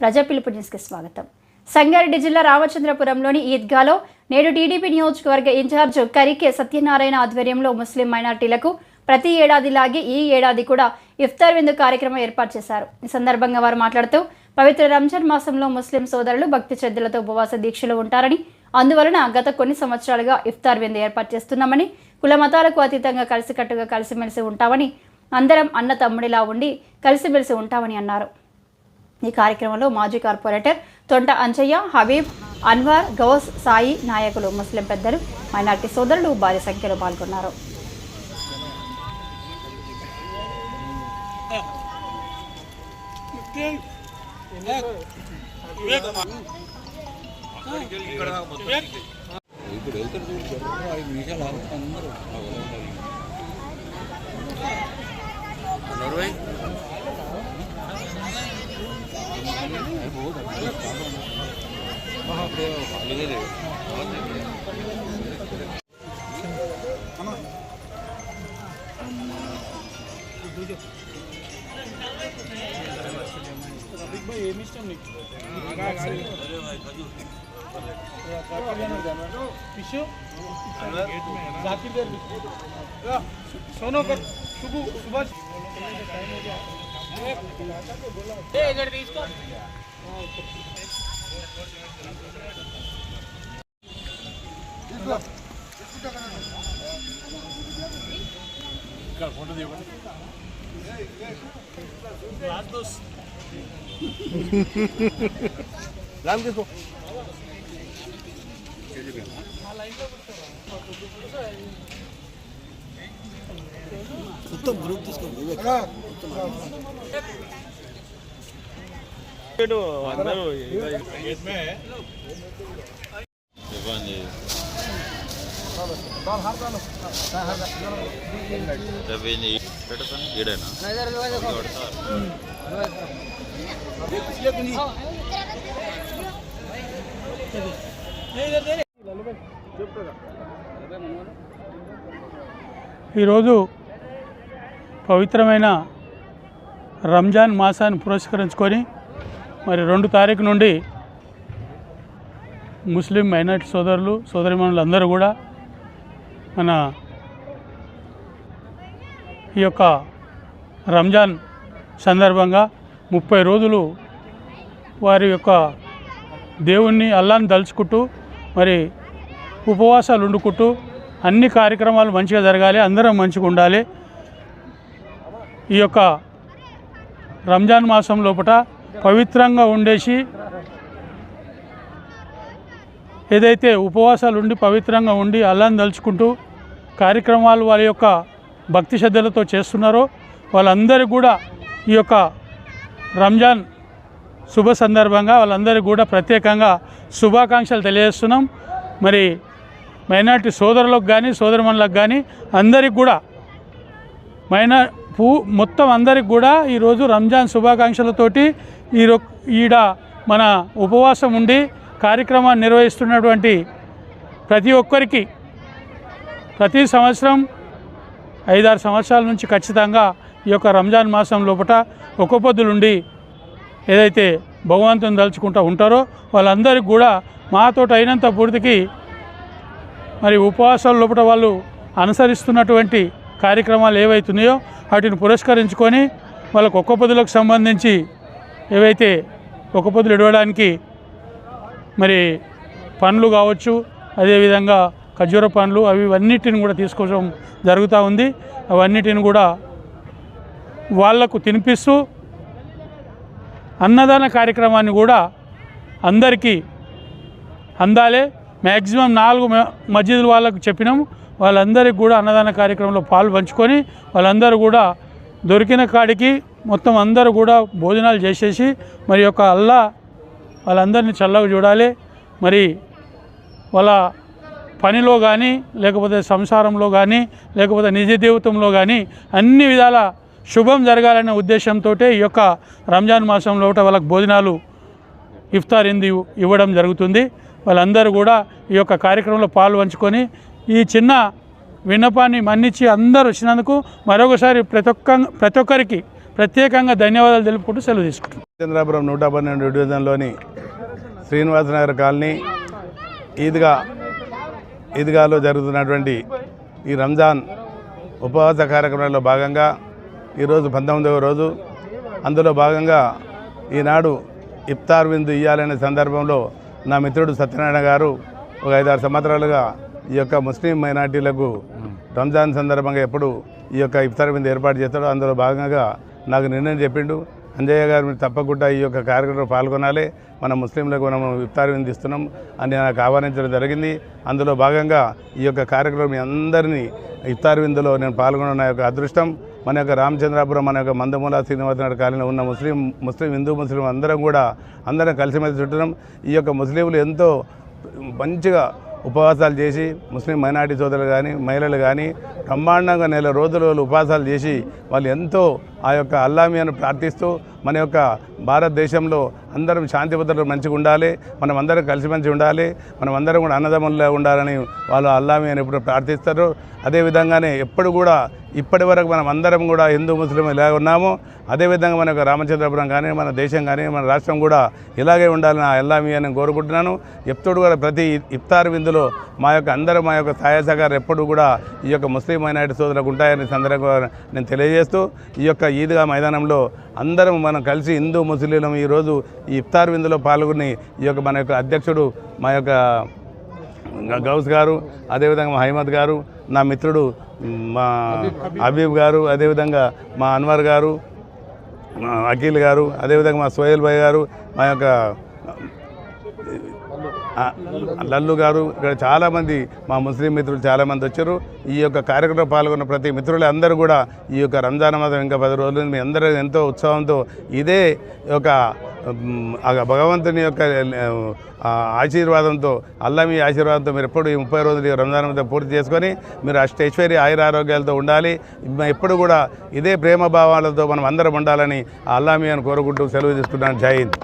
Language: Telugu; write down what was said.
ప్రజా పిలుపు న్యూస్కి స్వాగతం. సంగారెడ్డి జిల్లా రామచంద్రపురంలోని ఈద్గాలో నేడు టీడీపీ నియోజకవర్గ ఇన్ఛార్జ్ కరికే సత్యనారాయణ ఆధ్వర్యంలో ముస్లిం మైనార్టీలకు ప్రతి ఏడాదిలాగే ఈ ఏడాది కూడా ఇఫ్తార్ విందు కార్యక్రమం ఏర్పాటు చేశారు. ఈ సందర్భంగా వారు మాట్లాడుతూ పవిత్ర రంజాన్ మాసంలో ముస్లిం సోదరులు భక్తి శ్రద్ధలతో ఉపవాస దీక్షలు ఉంటారని అందువలన గత కొన్ని సంవత్సరాలుగా ఇఫ్తార్ విందు ఏర్పాటు చేస్తున్నామని కుల మతాలకు అతీతంగా కలిసికట్టుగా కలిసిమెలిసి ఉంటామని అందరం అన్న తమ్ముడిలా ఉండి కలిసిమెలిసి ఉంటామని అన్నారు. ఈ కార్యక్రమంలో మాజీ కార్పొరేటర్ తొంట అంచయ్య హబీబ్ అన్వర్ గౌస్ సాయి నాయకులు ముస్లిం పెద్దలు మైనార్టీ సోదరులు భారీ సంఖ్యలో పాల్గొన్నారు. ఇప్పుడు వెళ్తారు చూడండి ఐదు నిమిషాలు అందరూ నలభై ఫిష్ జాకిర్ గారు సోనో కర్ శుభు సుభాష్ ఇవ్వండి రవిని పెడతాను ఈడేనా పెడతారు ఈరోజు పవిత్రమైన రంజాన్ మాసాన్ని పురస్కరించుకొని మరి రెండు తారీఖు నుండి ముస్లిం మైనార్టీ సోదరులు సోదరిమణులు అందరూ కూడా మన ఈ యొక్క రంజాన్ సందర్భంగా ముప్పై రోజులు వారి యొక్క దేవుణ్ణి అల్లాన్ని దలుచుకుంటూ మరి ఉపవాసాలు వండుకుంటూ అన్ని కార్యక్రమాలు మంచిగా జరగాలి అందరం మంచిగా ఉండాలి. ఈ యొక్క రంజాన్ మాసం లోపల పవిత్రంగా ఉండేసి ఏదైతే ఉపవాసాలు ఉండి పవిత్రంగా ఉండి అల్లాన్ని దలుచుకుంటూ కార్యక్రమాలు వాళ్ళ యొక్క భక్తి శ్రద్ధలతో చేస్తున్నారో వాళ్ళందరికీ కూడా ఈ యొక్క రంజాన్ శుభ సందర్భంగా వాళ్ళందరికీ కూడా ప్రత్యేకంగా శుభాకాంక్షలు తెలియజేస్తున్నాం. మరి మైనార్టీ సోదరులకు కానీ సోదరమణులకు కానీ అందరికి కూడా మైనా పూ మొత్తం అందరికి కూడా ఈరోజు రంజాన్ శుభాకాంక్షలతోటి ఈ ఈడ మన ఉపవాసం ఉండి కార్యక్రమాన్ని నిర్వహిస్తున్నటువంటి ప్రతి ఒక్కరికి ప్రతి సంవత్సరం ఐదారు సంవత్సరాల నుంచి ఖచ్చితంగా ఈ యొక్క రంజాన్ మాసం లోపల ఒక్క పొద్దులుండి ఏదైతే భగవంతుని తలుచుకుంటూ ఉంటారో వాళ్ళందరికీ కూడా మాతోటి అయినంత పూర్తికి మరి ఉపవాసాల లోపల వాళ్ళు అనుసరిస్తున్నటువంటి కార్యక్రమాలు ఏవైతున్నాయో వాటిని పురస్కరించుకొని వాళ్ళకు ఒక్క పొద్దులకు సంబంధించి ఏవైతే ఒక్క పొద్దులు ఇడవడానికి మరి పండ్లు కావచ్చు అదేవిధంగా ఖర్జూర పండ్లు అవి అన్నిటిని కూడా తీసుకోవడం జరుగుతూ ఉంది. అవన్నిటిని కూడా వాళ్ళకు తినిపిస్తూ అన్నదాన కార్యక్రమాన్ని కూడా అందరికీ అందాలే. మ్యాక్సిమం నాలుగు మ- వాళ్ళకు చెప్పినాము వాళ్ళందరికీ కూడా అన్నదాన కార్యక్రమంలో పాలు పంచుకొని వాళ్ళందరూ కూడా దొరికిన కాడికి మొత్తం అందరూ కూడా భోజనాలు చేసేసి మరి యొక్క అల్లా వాళ్ళందరినీ చల్లగా చూడాలి. మరి వాళ్ళ పనిలో కానీ లేకపోతే సంసారంలో కానీ లేకపోతే నిజ జీవితంలో కానీ అన్ని విధాల శుభం జరగాలనే ఉద్దేశంతో ఈ యొక్క రంజాన్ మాసంలో వాళ్ళకి భోజనాలు ఇఫ్తార్ ఇంది ఇవ్వడం జరుగుతుంది. వాళ్ళందరూ కూడా ఈ యొక్క కార్యక్రమంలో పాలు పంచుకొని ఈ చిన్న విన్నపాన్ని మన్నించి అందరూ వచ్చినందుకు మరొకసారి ప్రతి ఒక్క ప్రతి ఒక్కరికి ప్రత్యేకంగా ధన్యవాదాలు తెలుపుకుంటూ సెలవు తీసుకుంటాం చంద్రాపురం నూట పన్నెండు డివిజన్లోని శ్రీనివాసనగర్ కాలనీ ఈద్గా ఈద్గాలో జరుగుతున్నటువంటి ఈ రంజాన్ ఉపవాస కార్యక్రమంలో భాగంగా ఈరోజు పంతొమ్మిదవ రోజు. అందులో భాగంగా ఈనాడు ఇఫ్తార్ విందు ఇవ్వాలనే సందర్భంలో నా మిత్రుడు సత్యనారాయణ గారు ఒక ఐదారు సంవత్సరాలుగా ఈ యొక్క ముస్లిం మైనార్టీలకు రంజాన్ సందర్భంగా ఎప్పుడు ఈ యొక్క ఇఫ్తార్ విందు ఏర్పాటు చేస్తాడో అందులో భాగంగా నాకు నిర్ణయం చెప్పిండు. అంజయ్య గారు మీరు తప్పకుండా ఈ యొక్క కార్యక్రమంలో పాల్గొనాలి. మన ముస్లింలకు మనం ఇఫ్తార్ విందు ఇస్తున్నాం అని నాకు ఆహ్వానించడం జరిగింది. అందులో భాగంగా ఈ యొక్క కార్యక్రమం మీ అందరినీ ఇఫ్తార్ విందులో నేను పాల్గొన్న నా యొక్క అదృష్టం. మన యొక్క రామచంద్రాపురం మన యొక్క మందమూల శ్రీనివాసనాడు కాలనీలో ఉన్న ముస్లిం ముస్లిం హిందూ ముస్లిం అందరం కూడా అందరం కలిసిమెలిసి చుట్టడం ఈ యొక్క ముస్లింలు ఎంతో మంచిగా ఉపవాసాలు చేసి ముస్లిం మైనార్టీ సోదరులు కానీ మహిళలు కానీ బ్రహ్మాండంగా నెల రోజులు ఉపాసాలు ఉపవాసాలు చేసి వాళ్ళు ఎంతో ఆ యొక్క అల్లామియాను ప్రార్థిస్తూ మన యొక్క భారతదేశంలో అందరం శాంతి భద్రతలు మంచిగా ఉండాలి మనం అందరం కలిసిమెలిసి ఉండాలి మనం అందరం కూడా అన్నదమ్ముల్లో ఉండాలని వాళ్ళు అల్లామి అని ఎప్పుడు ప్రార్థిస్తారు. అదేవిధంగానే ఎప్పుడు కూడా ఇప్పటి వరకు మనం అందరం కూడా హిందూ ముస్లిం ఇలాగే ఉన్నామో. అదేవిధంగా మన యొక్క రామచంద్రపురం కానీ మన దేశం కానీ మన రాష్ట్రం కూడా ఇలాగే ఉండాలని ఆ ఎల్లామి అని కోరుకుంటున్నాను. ఎప్పుడు కూడా ప్రతి ఇఫ్తార్ విందులో మా యొక్క అందరూ మా యొక్క సహాయ సహకారం ఎప్పుడు కూడా ఈ యొక్క ముస్లిం మైనారిటీ సోదరులకు ఉంటాయని సందర్భంగా నేను తెలియజేస్తూ ఈ యొక్క ఈద్గా మైదానంలో అందరం మనం కలిసి హిందూ ముస్లిం ఈరోజు ఈ ఇఫ్తార్ విందులో పాల్గొని ఈ యొక్క మన యొక్క అధ్యక్షుడు మా యొక్క గౌస్ గారు అదేవిధంగా మా హైమద్ గారు నా మిత్రుడు మా హబీబ్ గారు అదేవిధంగా మా అన్వర్ గారు అఖిల్ గారు అదేవిధంగా మా సోహెల్ భాయ్ గారు మా యొక్క లల్లు గారు ఇక్కడ చాలామంది మా ముస్లిం మిత్రులు చాలామంది వచ్చారు. ఈ యొక్క కార్యక్రమంలో పాల్గొన్న ప్రతి మిత్రులందరూ కూడా ఈ యొక్క రంజాన్ మాసం ఇంకా పది రోజులు మీ అందరూ ఎంతో ఉత్సాహంతో ఇదే ఒక భగవంతుని యొక్క ఆశీర్వాదంతో అల్లా మీ ఆశీర్వాదంతో మీరు ఎప్పుడు ఈ ముప్పై రోజులు రంజాన్ మాసం పూర్తి చేసుకొని మీరు అష్టైశ్వర్య ఆయుర ఆరోగ్యాలతో ఉండాలి ఎప్పుడు కూడా ఇదే ప్రేమ భావాలతో మనం అందరం ఉండాలని ఆ అల్లా మీ అని కోరుకుంటూ సెలవు తీసుకున్నాను జై హింద్.